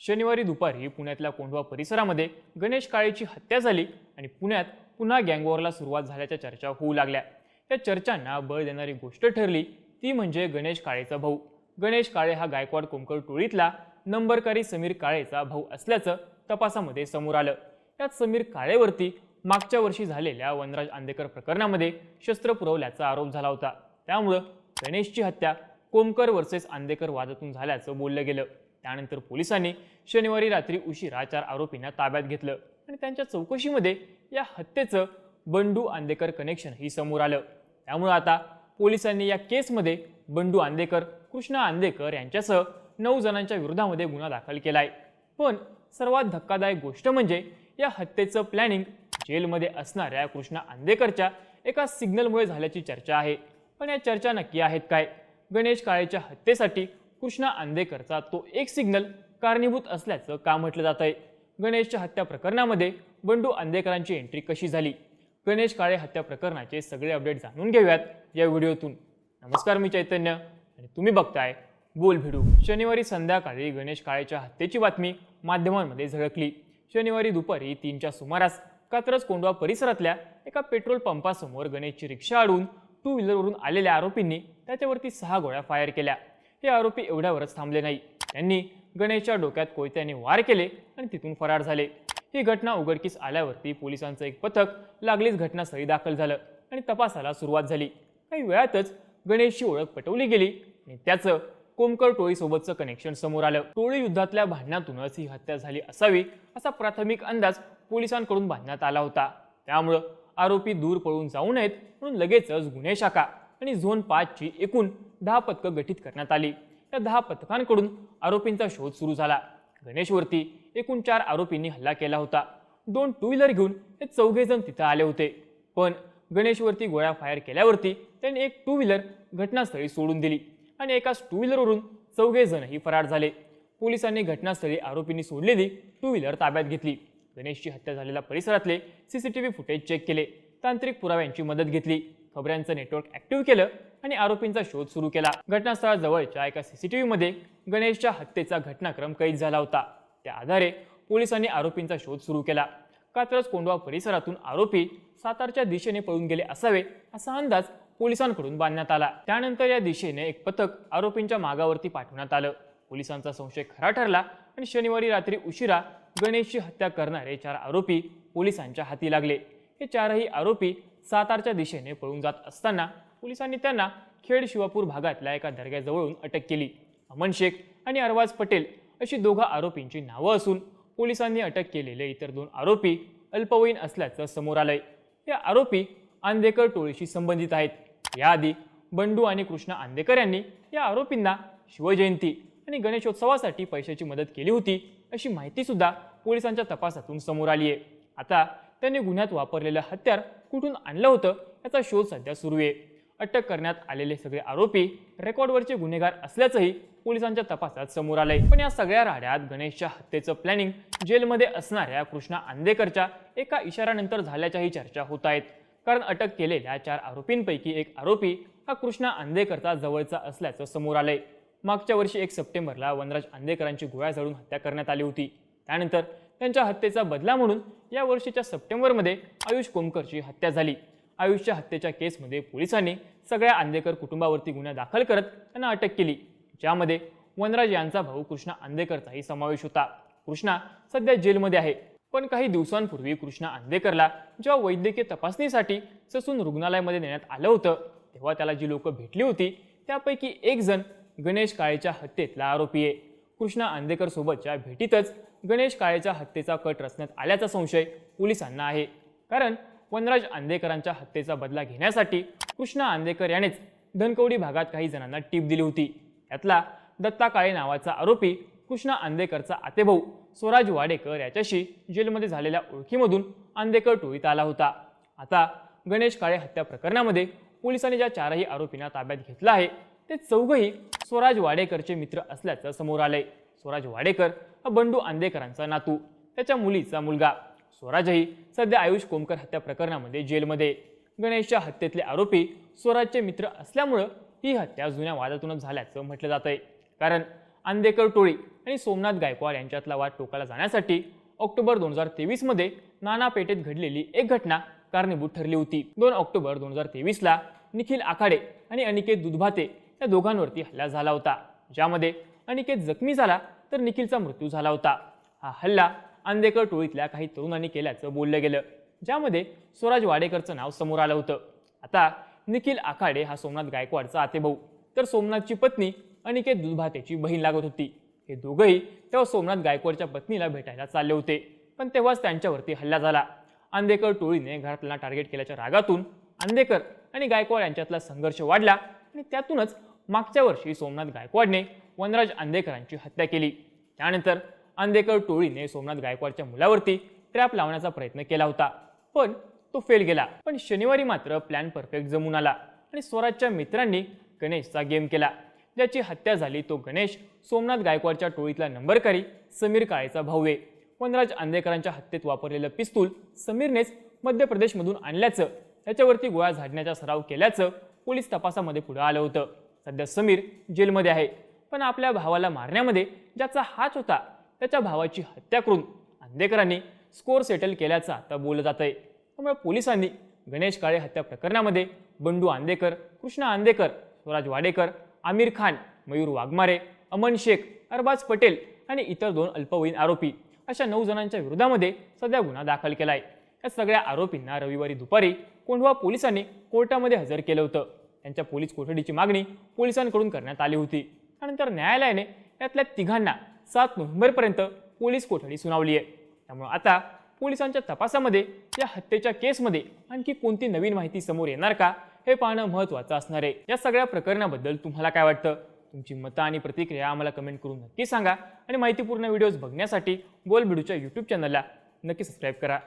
शनिवारी दुपारी पुण्यातल्या कोंढवा परिसरामध्ये गणेश काळेची हत्या झाली आणि पुण्यात पुन्हा गँगवॉरला सुरुवात झाल्याच्या चर्चा होऊ लागल्या. या चर्चांना बळ देणारी गोष्ट ठरली ती म्हणजे गणेश काळेचा भाऊ. गणेश काळे हा गायकवाड कोमकर टोळीतला नंबरकारी समीर काळेचा भाऊ असल्याचं तपासामध्ये समोर आलं. यात समीर काळेवरती मागच्या वर्षी झालेल्या वनराज आंदेकर प्रकरणामध्ये शस्त्र पुरवल्याचा आरोप झाला होता. त्यामुळं गणेशची हत्या कोमकर वर्सेस आंदेकर वादातून झाल्याचं बोललं गेलं. त्यानंतर पोलिसांनी शनिवारी रात्री उशिरा चार आरोपींना ताब्यात घेतलं आणि त्यांच्या चौकशीमध्ये या हत्येचं बंडू आंदेकर कनेक्शनही समोर आलं. त्यामुळं आता पोलिसांनी या केसमध्ये बंडू आंदेकर कृष्णा आंदेकर यांच्यासह नऊ जणांच्या विरोधामध्ये गुन्हा दाखल केला आहे पण सर्वात धक्कादायक गोष्ट म्हणजे या हत्येचं प्लॅनिंग जेलमध्ये असणाऱ्या कृष्णा आंदेकरच्या एका सिग्नलमुळे झाल्याची चर्चा आहे. पण या चर्चा नक्की आहेत काय? गणेश काळेच्या हत्येसाठी कृष्णा आंदेकरचा तो एक सिग्नल कारणीभूत असल्याचं का म्हटलं जात आहे? गणेशच्या हत्या प्रकरणामध्ये बंडू आंदेकरांची एंट्री कशी झाली? गणेश काळे हत्या प्रकरणाचे सगळे अपडेट जाणून घेऊयात या व्हिडिओतून. नमस्कार मी चैतन्य आणि तुम्ही बघताय बोल भिडू. शनिवारी संध्याकाळी गणेश काळेच्या हत्येची बातमी माध्यमांमध्ये झळकली. शनिवारी दुपारी तीनच्या सुमारास कात्रज कोंडवा परिसरातल्या एका पेट्रोल पंपासमोर गणेशची रिक्षा अडवून टू व्हीलरवरून आलेल्या आरोपींनी त्याच्यावरती सहा गोळ्या फायर केल्या. हे आरोपी एवढ्यावरच थांबले नाही. त्यांनी गणेशच्या डोक्यात कोयत्याने वार केले आणि तिथून फरार झाले. ही घटना उघडकीस आल्यावरती पोलिसांचं एक पथक लागलीच घटनास्थळी दाखल झालं आणि तपासाला सुरुवात झाली. काही वेळातच गणेशची ओळख पटवली गेली आणि त्याचं कोमकर टोळीसोबतचं कनेक्शन समोर आलं. टोळी युद्धातल्या भांडणातूनच ही हत्या झाली असावी असा प्राथमिक अंदाज पोलिसांकडून बांधण्यात आला होता. त्यामुळं आरोपी दूर पळून जाऊ नयेत म्हणून लगेचच गुन्हे शाखा आणि झोन पाचची एकूण दहा पथकं गठीत करण्यात आली. या दहा पथकांकडून आरोपींचा शोध सुरू झाला. गणेशवरती एकूण चार आरोपींनी हल्ला केला होता. दोन टू व्हीलर घेऊन हे चौघेजण तिथं आले होते. पण गणेशवरती गोळ्या फायर केल्यावरती त्यांनी एक टू व्हीलर घटनास्थळी सोडून दिली आणि एकाच टू व्हीलरवरून चौघेजणही फरार झाले. पोलिसांनी घटनास्थळी आरोपींनी सोडलेली टू व्हीलर ताब्यात घेतली. गणेशची हत्या झालेल्या परिसरातले सीसीटीव्ही फुटेज चेक केले. तांत्रिक पुराव्यांची मदत घेतली. खबऱ्यांचं नेटवर्क ऍक्टिव्ह केलं आणि आरोपींचा शोध सुरू केला. घटनास्थळाजवळच्या एका सीसीटीव्हीमध्ये गणेशच्या हत्येचा घटनाक्रम कैद झाला होता. त्या आधारे पोलिसांनी आरोपींचा शोध सुरू केला. कात्रज कोंडवा परिसरातून आरोपी सातारच्या दिशेने पळून गेले असावे असा अंदाज पोलिसांकडून बांधण्यात आला. त्यानंतर या दिशेने एक पथक आरोपींच्या मागावरती पाठवण्यात आलं. पोलिसांचा संशय खरा ठरला आणि शनिवारी रात्री उशिरा गणेशची हत्या करणारे चार आरोपी पोलिसांच्या हाती लागले. हे चारही आरोपी सातारच्या दिशेने पळून जात असताना पोलिसांनी त्यांना खेड शिवापूर भागातल्या एका दर्ग्याजवळून अटक केली. अमन शेख आणि अरवाज पटेल अशी दोघा आरोपींची नावं असून पोलिसांनी अटक केलेले इतर दोन आरोपी अल्पवयीन असल्याचं समोर आलंय. हे आरोपी आंदेकर टोळीशी संबंधित आहेत. याआधी बंडू आणि कृष्णा आंदेकर यांनी या आरोपींना शिवजयंती आणि गणेशोत्सवासाठी पैशाची मदत केली होती अशी माहितीसुद्धा पोलिसांच्या तपासातून समोर आली आहे आता त्यांनी गुन्ह्यात वापरलेलं हत्यार कुठून आणलं होतं याचा शोध सध्या सुरू आहे. अटक करण्यात आलेले सगळे आरोपी रेकॉर्डवरचे गुन्हेगार असल्याचंही पोलिसांच्या तपासात समोर आलंय. पण या सगळ्या राड्यात गणेशच्या हत्येचं प्लॅनिंग जेलमध्ये असणाऱ्या कृष्णा आंदेकरच्या एका इशाऱ्यानंतर झाल्याच्याही चर्चा होत आहेत. कारण अटक केलेल्या चार आरोपींपैकी एक आरोपी हा कृष्णा आंदेकरचा जवळचा असल्याचं समोर आलंय. मागच्या वर्षी एक सप्टेंबरला वनराज आंदेकरांची गोळ्या झाडून हत्या करण्यात आली होती. त्यानंतर त्यांच्या हत्येचा बदला म्हणून या वर्षीच्या सप्टेंबरमध्ये आयुष कोमकरची हत्या झाली. आयुषच्या हत्येच्या केसमध्ये पोलिसांनी सगळ्या आंदेकर कुटुंबावरती गुन्हा दाखल करत त्यांना अटक केली. ज्यामध्ये वनराज यांचा भाऊ कृष्णा आंदेकरचाही समावेश होता. कृष्णा सध्या जेलमध्ये आहे. पण काही दिवसांपूर्वी कृष्णा आंदेकरला जेव्हा वैद्यकीय तपासणीसाठी ससून रुग्णालयामध्ये नेण्यात आलं होतं तेव्हा त्याला जी लोकं भेटली होती त्यापैकी एक जण गणेश काळेच्या हत्येतला आरोपी आहे. कृष्णा आंदेकर सोबतच्या भेटीतच गणेश काळेच्या हत्येचा कट रचण्यात आल्याचा संशय पोलिसांना आहे. कारण वनराज आंदेकरांच्या हत्येचा बदला घेण्यासाठी कृष्णा आंदेकर यानेच धनकवडी भागात काही जणांना टीप दिली होती. यातला दत्ता काळे नावाचा आरोपी कृष्णा आंदेकरचा आतेभाऊ स्वराज वाडेकर याच्याशी जेलमध्ये झालेल्या ओळखीमधून आंदेकर टोळीत आला होता. आता गणेश काळे हत्या प्रकरणामध्ये पोलिसांनी ज्या चारही आरोपींना ताब्यात घेतलं आहे ते चौघही स्वराज वाडेकरचे मित्र असल्याचं समोर आलंय. स्वराज वाडेकर बंडू आंदेकरांचा नातू. त्याच्या मुलीचा मुलगा. स्वराजही सध्या आयुष कोमकर हत्या प्रकरणामध्ये जेलमध्ये. गणेशच्या हत्येतले आरोपी स्वराजचे मित्र असल्यामुळं ही हत्या जुन्या वादातूनच झाल्याचं म्हटलं जात आहे कारण आंदेकर टोळी आणि सोमनाथ गायकवाड यांच्यातला वाद टोकाला जाण्यासाठी ऑक्टोबर दोन हजार तेवीसमध्ये नाना पेठेत घडलेली एक घटना कारणीभूत ठरली होती. दोन ऑक्टोबर दोन हजार तेवीसला निखिल आखाडे आणि अनिकेत दुधभाते या दोघांवरती हल्ला झाला होता. ज्यामध्ये अनिकेत जखमी झाला तर निखिलचा मृत्यू झाला होता. हा हल्ला आंदेकर टोळीतल्या काही तरुणांनी केल्याचं बोललं गेलं ज्यामध्ये स्वराज वाडेकरचं नाव समोर आलं होतं. आता निखिल आखाडे हा सोमनाथ गायकवाडचा आतेभाऊ. तर सोमनाथची पत्नी अनिकेत दुधभातेची बहीण लागत होती. हे दोघंही तेव्हा सोमनाथ गायकवाडच्या पत्नीला भेटायला चालले होते पण तेव्हाच त्यांच्यावरती हल्ला झाला. आंदेकर टोळीने घरातला टार्गेट केल्याच्या रागातून आंदेकर आणि गायकवाड यांच्यातला संघर्ष वाढला आणि त्यातूनच मागच्या वर्षी सोमनाथ गायकवाडने वनराज आंदेकरांची हत्या केली. त्यानंतर आंदेकर टोळीने सोमनाथ गायकवाडच्या मुलावरती ट्रॅप लावण्याचा प्रयत्न केला होता. पण तो फेल गेला. पण शनिवारी मात्र प्लॅन परफेक्ट जमून आला आणि स्वराजच्या मित्रांनी गणेशचा गेम केला. ज्याची हत्या झाली तो गणेश सोमनाथ गायकवाडच्या टोळीतला नंबरकारी समीर काळेचा भाऊ आहे. वनराज आंदेकरांच्या हत्येत वापरलेलं पिस्तूल समीरनेच मध्य प्रदेशमधून आणल्याचं त्याच्यावरती गोळ्या झाडण्याचा सराव केल्याचं पोलीस तपासामध्ये पुढे आलं होतं. सध्या समीर जेलमध्ये आहे. पण आपल्या भावाला मारण्यामध्ये ज्याचा हात होता त्याच्या भावाची हत्या करून आंदेकरांनी स्कोर सेटल केल्याचं आता बोललं जात आहे त्यामुळे पोलिसांनी गणेश काळे हत्या प्रकरणामध्ये बंडू आंदेकर कृष्णा आंदेकर स्वराज वाडेकर आमिर खान मयूर वाघमारे अमन शेख अरबाज पटेल आणि इतर दोन अल्पवयीन आरोपी अशा नऊ जणांच्या विरोधामध्ये सध्या गुन्हा दाखल केला आहे या सगळ्या आरोपींना रविवारी दुपारी कोंढवा पोलिसांनी कोर्टामध्ये हजर केलं होतं. त्यांच्या पोलीस कोठडीची मागणी पोलिसांकडून करण्यात आली होती. त्यानंतर न्यायालयाने यातल्या तिघांना सात नोव्हेंबरपर्यंत पोलीस कोठडी सुनावली आहे त्यामुळे आता पोलिसांच्या तपासामध्ये या हत्येच्या केसमध्ये आणखी कोणती नवीन माहिती समोर येणार का हे पाहणं महत्त्वाचं असणार आहे. या सगळ्या प्रकरणाबद्दल तुम्हाला काय वाटतं? तुमची मतं आणि प्रतिक्रिया आम्हाला कमेंट करून नक्की सांगा. आणि माहितीपूर्ण व्हिडिओज बघण्यासाठी बोलबिडूच्या यूट्यूब चॅनलला नक्की सबस्क्राईब करा.